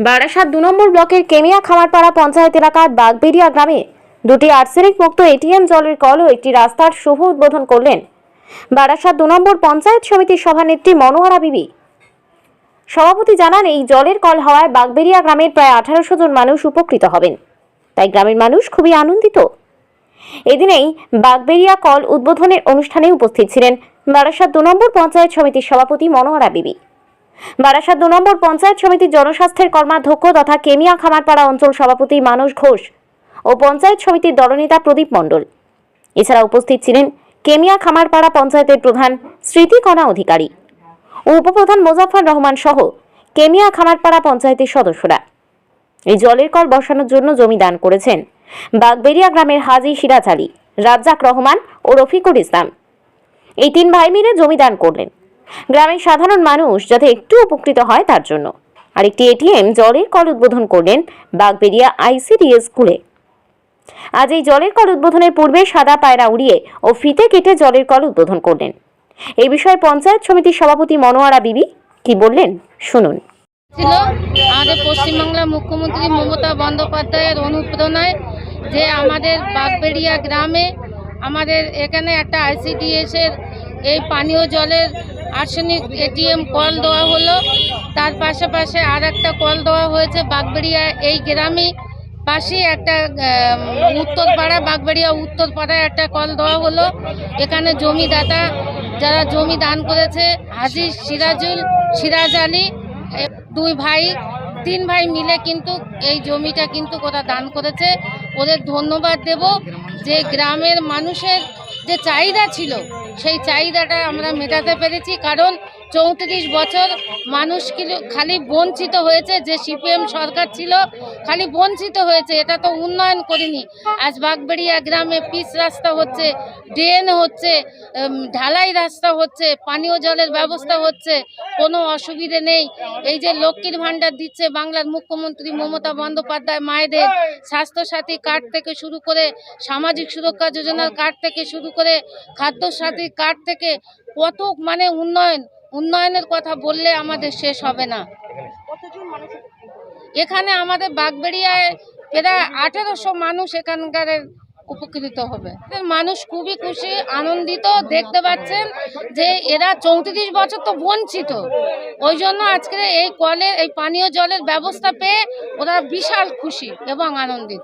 বারাসাত দু নম্বর ব্লকের কেমিয়া খামারপাড়া পঞ্চায়েত এলাকার বাগবেরিয়া গ্রামে দুটি আর্সেনিক মুক্ত এটিএম জলের কল ও একটি রাস্তার শুভ উদ্বোধন করলেন বারাসাত দু নম্বর পঞ্চায়েত সমিতির সভানেত্রী মনোয়ারা বিবি। সভাপতি জানান, এই জলের কল হওয়ায় বাগবেরিয়া গ্রামের প্রায় আঠারোশো জন মানুষ উপকৃত হবেন। তাই গ্রামের মানুষ খুবই আনন্দিত। এদিনেই বাগবেরিয়া কল উদ্বোধনের অনুষ্ঠানে উপস্থিত ছিলেন বারাসাত দু নম্বর পঞ্চায়েত সমিতির সভাপতি মনোহরা বিবি। বারাসাত দু নম্বর পঞ্চায়েত সমিতির জনস্বাস্থ্যের কর্মাধ্যক্ষ তথা কেমিয়া খামারপাড়া অঞ্চল সভাপতি মানস ঘোষ ও পঞ্চায়েত সমিতির দলনেতা প্রদীপ মণ্ডল। এছাড়া উপস্থিত ছিলেন কেমিয়া খামারপাড়া পঞ্চায়েতের প্রধান স্মৃতিকণা অধিকারী। ও উপপ্রধান মোজাফর রহমান সহ কেমিয়া খামারপাড়া পঞ্চায়েতের সদস্যরা। এই জলের কল বসানোর জন্য জমি দান করেছেন বাগবেরিয়া গ্রামের হাজি সিরাজ আলী, রাজ্জাক রহমান ও রফিকুল ইসলাম। এই তিন ভাই মিলে জমি দান করলেন। গ্রামের সাধারণ মানুষ যাতে একটু উপকৃত হয় তার জন্য। আরেকটি এটিএম জলের কল উদ্বোধন করলেন বাগবেরিয়া আইসিডিএস স্কুলে। আজ এই জলের কল উদ্বোধনের পূর্বে সাদা পায়রা উড়িয়ে ও ফিতে কেটে জলের কল উদ্বোধন করলেন। এই বিষয়ে পঞ্চায়েত সমিতির সভাপতি মনোয়ারা বিবি কি বললেন শুনুন। ছিল আমাদের পশ্চিমবাংলার মুখ্যমন্ত্রী মমতা বন্দ্যোপাধ্যায়ের অনুপ্রেরণায় যে আমাদের বাগবেড়িয়া গ্রামে আমাদের এখানে একটা আইসিডিএস এর এই পানীয় জলের আর্সেনিক এটিএম কল দেওয়া হলো। তার পাশাপাশি আর একটা কল দেওয়া হয়েছে বাগবেড়িয়া এই গ্রামে পাশেই একটা উত্তরপাড়া, বাগবেড়িয়া উত্তরপাড়ায় একটা কল দেওয়া হলো। এখানে জমিদাতা যারা জমি দান করেছে, হাজি সিরাজুল, সিরাজ আলী দুই ভাই, তিন ভাই মিলে কিন্তু এই জমিটা কিন্তু ওরা দান করেছে। ওদের ধন্যবাদ দেব। যে গ্রামের মানুষের যে চাহিদা ছিল সেই চাহিদাটা আমরা মেটাতে পেরেছি কারণ চৌত্রিশ বছর মানুষ খালি বঞ্চিত হয়েছে, যে সিপিএম সরকার ছিল, খালি বঞ্চিত হয়েছে, এটা তো উন্নয়ন করেনি। আজ বাগবেড়িয়া গ্রামে পিচ রাস্তা হচ্ছে, ড্রেন হচ্ছে ঢালাই রাস্তা হচ্ছে, পানীয় জলের ব্যবস্থা হচ্ছে, কোনো অসুবিধে নেই। এই যে লক্ষ্মীর ভাণ্ডার দিচ্ছে বাংলার মুখ্যমন্ত্রী মমতা বন্দ্যোপাধ্যায় মায়েদের স্বাস্থ্যসাথী কার্ড থেকে শুরু করে, সামাজিক সুরক্ষা যোজনার কার্ড থেকে শুরু করে, খাদ্যসাথী কার্ড থেকে কত মানে উন্নয়ন উন্নয়নের কথা বললে আমাদের শেষ হবে না। এখানে? আমাদের বাগবেড়িয়ায় প্রায় আঠেরোশো মানুষ এখানকার উপকৃত হবে। মানুষ খুবই খুশি আনন্দিত দেখতে পাচ্ছেন যে এরা চৌত্রিশ বছর তো বঞ্চিত। ওই জন্য আজকে এই কলের এই পানীয় জলের ব্যবস্থা পেয়ে ওরা বিশাল খুশি এবং আনন্দিত।